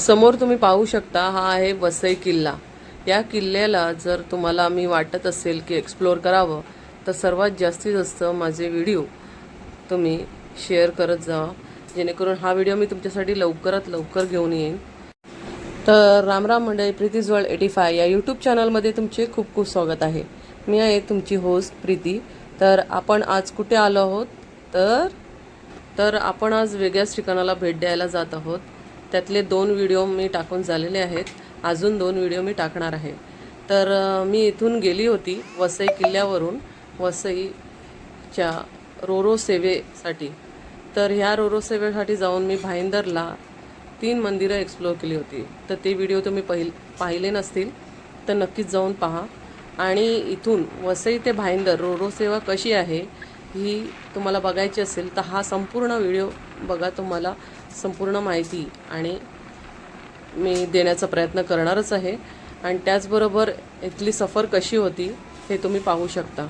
समोर तुम्ही पाहू शकता हा आहे वसई किल्ला. या किल्ल्याला जर तुम्हाला मी वाटत असेल की एक्सप्लोअर करावं तर सर्वात जास्तीत जास्त माझे व्हिडिओ तुम्ही शेअर करत जा. जेणेकरून हा व्हिडिओ मी तुमच्यासाठी लवकरात लवकर घेऊन येईन. तर रामराम मंडळी वर्ल्ड एटी फाय या यूट्यूब चॅनलमध्ये तुमचे खूप खूप स्वागत आहे. मी आहे तुमची होस्ट प्रीती. तर आपण आज कुठे आलो आहोत? तर तर आपण आज वेगळ्याच ठिकाणाला भेट द्यायला जात आहोत. त्यातले दोन व्हिडिओ मी टाकून झालेले आहेत. अजून दोन व्हिडिओ मी टाकणार आहे. तर मी इथून गेली होती वसई किल्ल्यावरून वसईच्या रोरो सेवेसाठी. तर ह्या रोरो सेवेसाठी जाऊन मी भाईंदरला तीन मंदिरं एक्सप्लोअर केली होती. तर ते व्हिडिओ तुम्ही पहिल पाहिले नसतील तर नक्कीच जाऊन पहा. आणि इथून वसई ते भाईंदर रोरो सेवा कशी आहे ही तुम्हाला बघायची असेल तर हा संपूर्ण व्हिडिओ बघा तुम्हाला. संपूर्ण माहिती आणि मी देण्याचा प्रयत्न करणारच आहे. आणि त्याचबरोबर इथली सफर कशी होती हे तुम्ही पाहू शकता.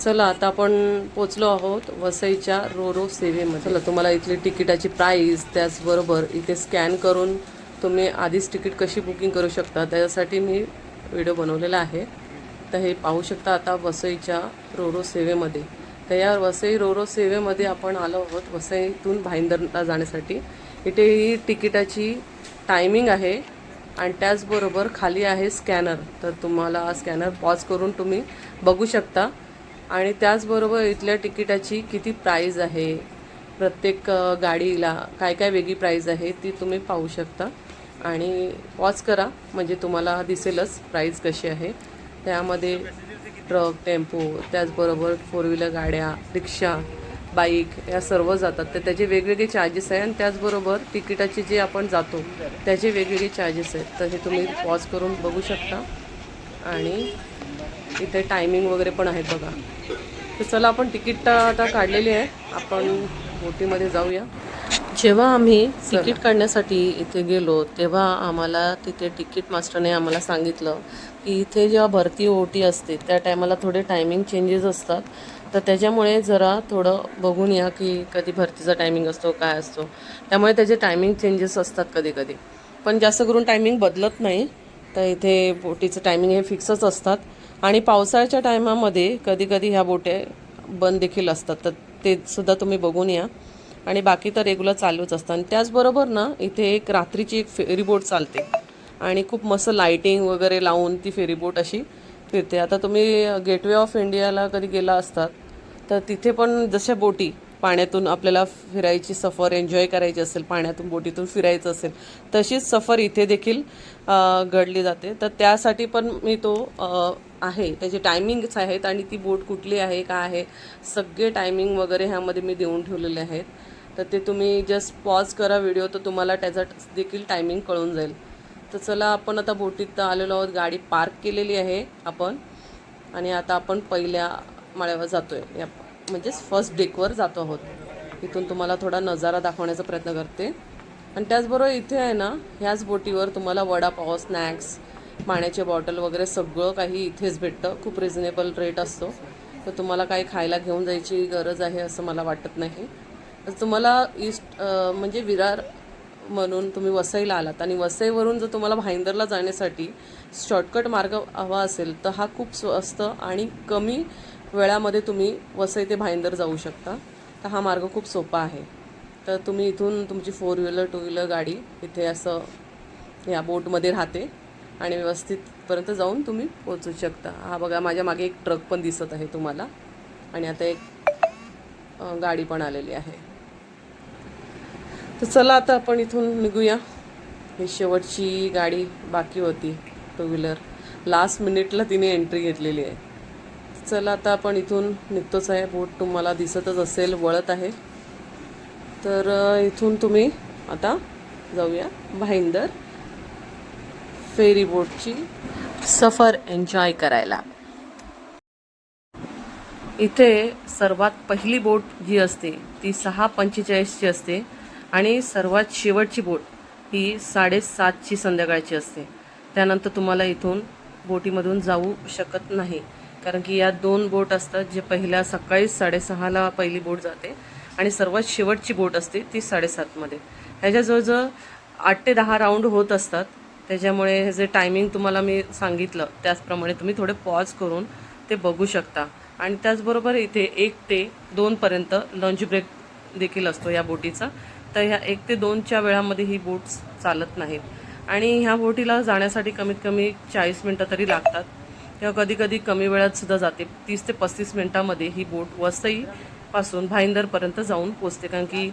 चला आता आपण पोचलो आहोत वसईच्या रोरो सेवेमध्ये. चला तुम्हाला इथली तिकिटाची प्राईस त्याचबरोबर इथे स्कॅन करून तुम्ही आधीच तिकीट कशी बुकिंग करू शकता त्याच्यासाठी मी व्हिडिओ बनवलेला आहे. तर हे पाहू शकता आता वसईच्या रोरो सेवेमध्ये. तर या वसई रोरो सेवेमध्ये आपण आलो आहोत वसईतून भाईंदरला जाण्यासाठी. इथे ही तिकिटाची टायमिंग आहे आणि त्याचबरोबर खाली आहे स्कॅनर तर तुम्हाला स्कॅनर पॉज करून तुम्ही बघू शकता. आणि त्याचबरोबर इथल्या तिकिटाची किती प्राईज आहे? प्रत्येक गाडीला काय काय वेगळी प्राईज आहे ती तुम्ही पाहू शकता. आणि पॉज करा म्हणजे तुम्हाला दिसेलच प्राईज कशी आहे. त्यामध्ये ट्रक टेम्पो त्याचबरोबर फोर व्हीलर गाड्या रिक्षा बाईक या सर्व जातात. तर त्याचे वेगवेगळे चार्जेस आहे आणि त्याचबरोबर तिकिटाचे जे आपण जातो त्याचे वेगवेगळे चार्जेस आहेत. तर हे तुम्ही पॉज करून बघू शकता. आणि इथे टायमिंग वगैरे पण आहेत बघा. तर चला आपण तिकीट आता काढलेली आहे. आपण बोटीमध्ये जाऊया. जेव्हा आम्ही तिकीट काढण्यासाठी इथे गेलो तेव्हा आम्हाला तिथे तिकीट मास्टरने आम्हाला सांगितलं की इथे जेव्हा भरती ओटी असते त्या टायमाला थोडे टायमिंग चेंजेस असतात. तर त्याच्यामुळे जरा थोडं बघून या की कधी भरतीचा टायमिंग असतो काय असतो. त्यामुळे त्याचे टायमिंग चेंजेस असतात कधी कधी पण जास्त करून टायमिंग बदलत नाही. तर इथे बोटीचं टायमिंग हे फिक्सच असतात. आणि पावसाळ्याच्या टायमामध्ये कधी कधी ह्या बोटे बंद देखील असतात. तर ते सुद्धा तुम्ही बघून या. आणि बाकी तर रेग्युलर चालूच असतं. आणि त्याचबरोबर ना इथे एक रात्रीची एक फेरीबोट चालते. आणि खूप मस्त लाईटिंग वगैरे लावून ती फेरीबोट अशी फिरते. आता तुम्ही गेटवे ऑफ इंडियाला कधी गेला असतात तर तिथे पण जशा बोटी पाण्यातून आपल्याला फिरायची सफर एन्जॉय करायची असेल पाण्यातून बोटीतून फिरायचं असेल तशीच सफर इथे देखील घडली जाते. तर त्यासाठी पण मी तो आहे. त्याचे टायमिंग्स आहेत आणि ती बोट कुठली आहे का आहे सगळे टायमिंग वगैरे ह्यामध्ये मी देऊन ठेवलेले आहेत. तर ते तुम्ही जस्ट पॉज करा व्हिडिओ तर तुम्हाला त्याचा देखील टायमिंग कळून जाईल. तर चला आपण आता बोटीत आलेलो आहोत. गाडी पार्क केलेली आहे आपण. आणि आता आपण पहिल्या माळ्यावर जातोय. या म्हणजेच फर्स्ट डेकवर जातो आहोत. इथून तुम्हाला थोडा नजारा दाखवण्याचा प्रयत्न करते. आणि त्याचबरोबर इथे आहे ना ह्याच बोटीवर तुम्हाला वडापाव स्नॅक्स पाण्याचे बॉटल वगैरे सगळं काही इथेच भेटतं. खूप रिझनेबल रेट असतो. तर तुम्हाला काही खायला घेऊन जायची गरज आहे असं मला वाटत नाही. तुम्हाला ईस्ट म्हणजे विरार म्हणून तुम्ही वसईला आलात. आणि वसईवरून जर तुम्हाला भाईंदरला जाण्यासाठी शॉर्टकट मार्ग हवा असेल तर हा खूप स्वस्त आणि कमी वेळामध्ये तुम्ही वसई ते भाईंदर जाऊ शकता. तर हा मार्ग खूप सोपा आहे. तर तुम्ही इथून तुमची फोर व्हीलर टू व्हीलर गाडी इथे असं या बोटमध्ये राहते आणि व्यवस्थितपर्यंत जाऊन तुम्ही पोचू शकता. हा बघा माझ्या मागे एक ट्रक पण दिसत आहे तुम्हाला. आणि आता एक गाडी पण आलेली आहे. तर चला आता आपण इथून निघूया. ही शेवटची गाडी बाकी होती टू व्हीलर लास्ट मिनिटला तिने एंट्री घेतलेली आहे. चला आता आपण इथून निघतोच आहे. बोट तुम्हाला दिसतच असेल वळत आहे. तर इथून तुम्ही आता जाऊया भाईंदर फेरी बोटची सफर एन्जॉय करायला. इथे सर्वात पहिली बोट जी असते ती सहा पंचेचाळीसची असते. आणि सर्वात शेवटची बोट ही साडेसातची संध्याकाळची असते. त्यानंतर तुम्हाला इथून बोटीमधून जाऊ शकत नाही. कारण की या दोन बोट असतात जे पहिल्या सकाळी साडेसहाला पहिली बोट जाते आणि सर्वात शेवटची बोट असते ती साडेसातमध्ये. ह्याच्या जवळजवळ आठ ते दहा राऊंड होत असतात. त्याच्यामुळे हे जे टायमिंग तुम्हाला मी सांगितलं त्याचप्रमाणे तुम्ही थोडे पॉज करून ते बघू शकता. आणि त्याचबरोबर इथे एक ते दोनपर्यंत लंच ब्रेक देखील असतो या बोटीचा. तर ह्या एक ते दोनच्या वेळामध्ये ही बोट चालत नाहीत. आणि ह्या बोटीला जाण्यासाठी कमीत कमी चाळीस मिनटं तरी लागतात. किंवा कधी कधी कमी वेळात सुद्धा जाते. तीस ते पस्तीस मिनटामध्ये ही बोट वसईपासून भाईंदरपर्यंत जाऊन पोचते कारण की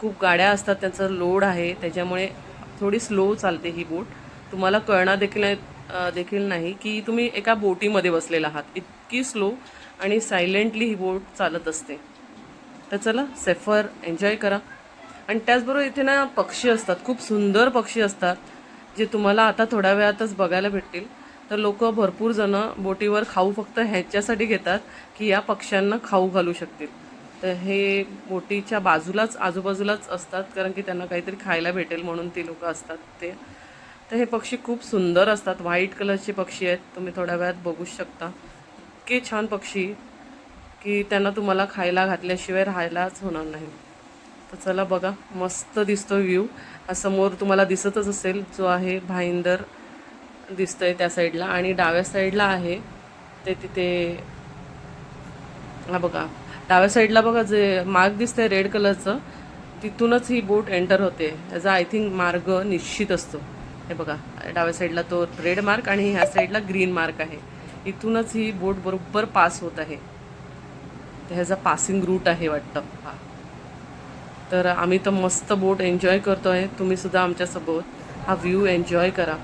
खूप गाड्या असतात त्यांचा लोड आहे. त्याच्यामुळे थोडी स्लो चालते ही बोट. तुम्हाला कळणार देखील देखील नाही की तुम्ही एका बोटीमध्ये बसलेला आहात. इतकी स्लो आणि सायलेंटली ही बोट चालत असते. तर चला सेफर एन्जॉय करा. आणि त्याचबरोबर इथे ना पक्षी असतात खूप सुंदर पक्षी असतात जे तुम्हाला आता थोड्या वेळातच बघायला भेटतील. तर लोक भरपूर जण बोटीवर खाऊ फक्त ह्याच्यासाठी घेतात की या पक्ष्यांना खाऊ घालू शकतील. तर हे बोटीच्या बाजूलाच आजूबाजूलाच असतात कारण की त्यांना काहीतरी खायला भेटेल म्हणून ती लोक असतात ते. तर हे पक्षी खूप सुंदर असतात. व्हाईट कलरचे पक्षी आहेत. तुम्ही थोड्या वेळात बघू शकता. इतके छान पक्षी की त्यांना तुम्हाला खायला घातल्याशिवाय राहायलाच होणार नाही. तर चला बघा मस्त दिसतो व्ह्यू हा समोर तुम्हाला दिसतच असेल जो आहे भाईंदर दिसतंय त्या साईडला आणि डाव्या साईडला आहे ते तिथे हा बघा. डाव्या साईडला बघा जे मार्ग दिसतंय रेड कलरचं तिथूनच ही बोट एंटर होते. याचा आय थिंक मार्ग निश्चित असतो. हे बघा डाव्या साईडला तो रेड मार्क आणि ह्या साईडला ग्रीन मार्क आहे. इथूनच ही बोट बरोबर पास होत आहे. ह्याचा पासिंग रूट आहे वाटतं. हा. तर आम्ही तर मस्त बोट एन्जॉय करतो तुम्ही सुद्धा आमच्यासोबत हा व्ह्यू एन्जॉय करा.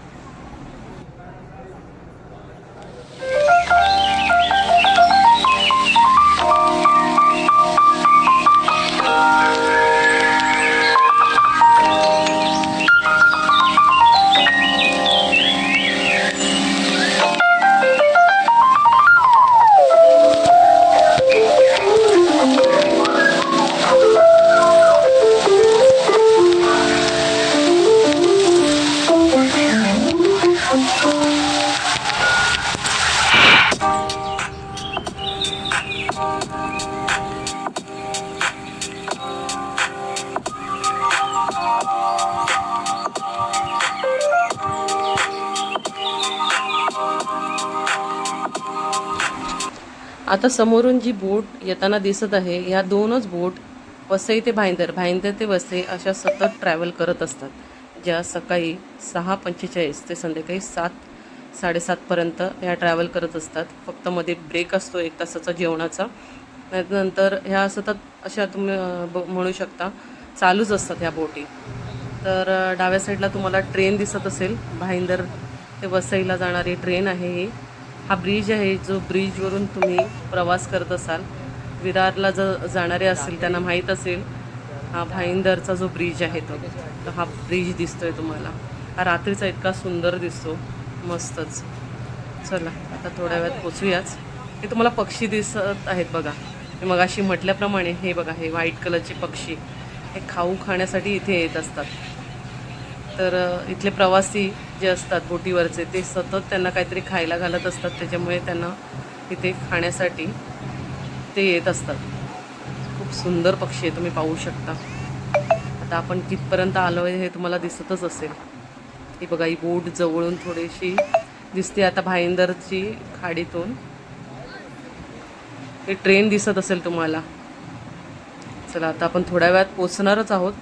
आता समोरून जी बोट येताना दिसत आहे ह्या दोनच बोट वसई ते भाईंदर भाईंदर ते वसई अशा सतत ट्रॅव्हल करत असतात ज्या सकाळी सहा पंचेचाळीस ते संध्याकाळी सात साडेसातपर्यंत ह्या ट्रॅव्हल करत असतात. फक्त मध्ये ब्रेक असतो एक तासाचा जेवणाचा. नंतर ह्या सतत अशा तुम्ही ब- म्हणू शकता चालूच असतात ह्या बोटी. तर डाव्या साईडला तुम्हाला ट्रेन दिसत असेल. भाईंदर ते वसईला जाणारी ट्रेन आहे ही. हा ब्रिज आहे जो ब्रिजवरून तुम्ही प्रवास करत असाल. विरारला जर जाणारे असतील त्यांना माहीत असेल हा भाईंदरचा जो ब्रिज आहे तो. तर हा ब्रिज दिसतोय तुम्हाला. हा रात्रीचा इतका सुंदर दिसतो. मस्तच. चला आता थोड्या वेळात पोचूयाच. हे तुम्हाला पक्षी दिसत आहेत बघा. हे मगाशी म्हटल्याप्रमाणे हे बघा हे व्हाईट कलरचे पक्षी. हे खाऊ खाण्यासाठी इथे येत असतात. तर इथले प्रवासी जे असतात बोटीवरचे ते सतत त्यांना काहीतरी खायला घालत असतात. त्याच्यामुळे त्यांना इथे खाण्यासाठी ते येत असतात. खूप सुंदर पक्षी आहे तुम्ही पाहू शकता. आता आपण कितपर्यंत आलो आहे हे तुम्हाला दिसतच असेल. ही बघा ही बोट जवळून थोडीशी दिसते. आता भाईंदरची खाडीतून हे ट्रेन दिसत असेल तुम्हाला. चला आता आपण थोड्या वेळात पोचणारच आहोत.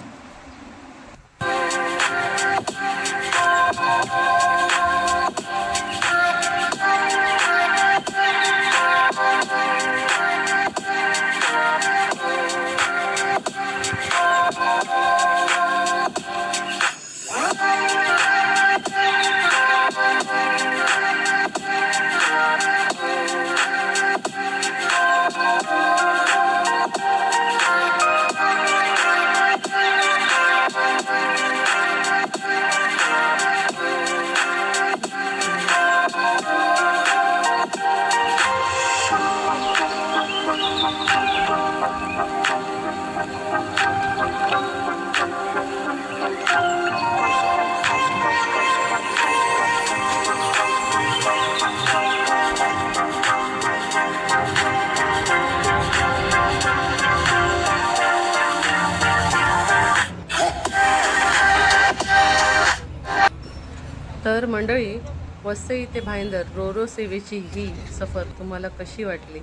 तर मंडळी वसई ते भाईंदर रोरो सेवेची ही सफर तुम्हाला कशी वाटली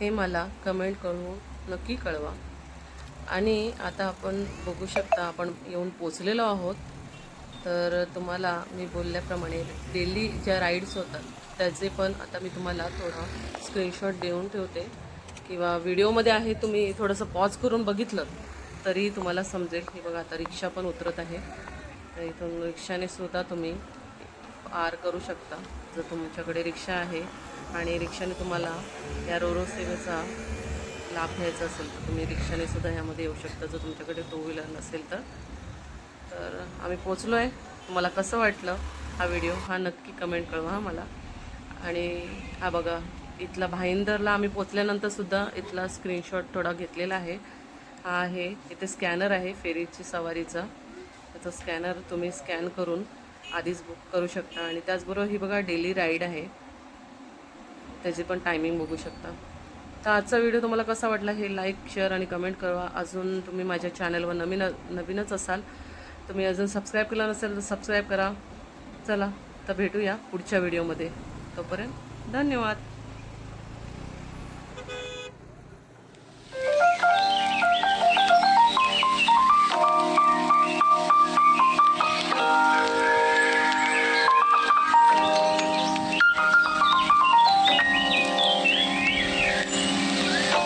हे मला कमेंट करून नक्की कळवा. आणि आता आपण बघू शकता आपण येऊन पोचलेलो आहोत. तर तुम्हाला मी बोलल्याप्रमाणे डेली ज्या राईड्स होतात त्याचे पण आता मी तुम्हाला थोडा स्क्रीनशॉट देऊन ठेवते. किंवा व्हिडिओमध्ये आहे तुम्ही थोडंसं पॉज करून बघितलं तरी तुम्हाला समजेल. की बघा आता रिक्षा पण उतरत आहे. तर इथून रिक्षाने सुद्धा तुम्ही पार करू शकता जर तुमच्याकडे रिक्षा आहे आणि रिक्षाने तुम्हाला या रोरो सेवेचा लाभ घ्यायचा असेल तर तुम्ही रिक्षाने सुद्धा ह्यामध्ये येऊ शकता. जर तुमच्याकडे टू व्हीलर नसेल तर. तर आम्ही पोचलो आहे तुम्हाला कसं वाटलं हा व्हिडिओ हा नक्की कमेंट कळवा मला. आणि हा बघा इथला भाईंदरला आम्ही पोचल्यानंतर सुद्धा इथला स्क्रीनशॉट थोडा घेतलेला आहे. हा आहे इथे स्कॅनर आहे फेरीची सवारीचा. त्याचा स्कॅनर तुम्ही स्कॅन करून आधीच बुक करू शकता. आणि त्याचबरोबर ही बघा डेली राईड आहे. त्याची पण टायमिंग बघू शकता. तर आजचा व्हिडिओ तुम्हाला कसा वाटला हे लाईक शेअर आणि कमेंट करा. अजून तुम्ही माझ्या चॅनलवर नवीन नवीनच असाल तुम्ही अजून सबस्क्राईब केलं नसेल तर सबस्क्राईब करा. चला तर भेटूया पुढच्या व्हिडिओमध्ये तोपर्यंत धन्यवाद.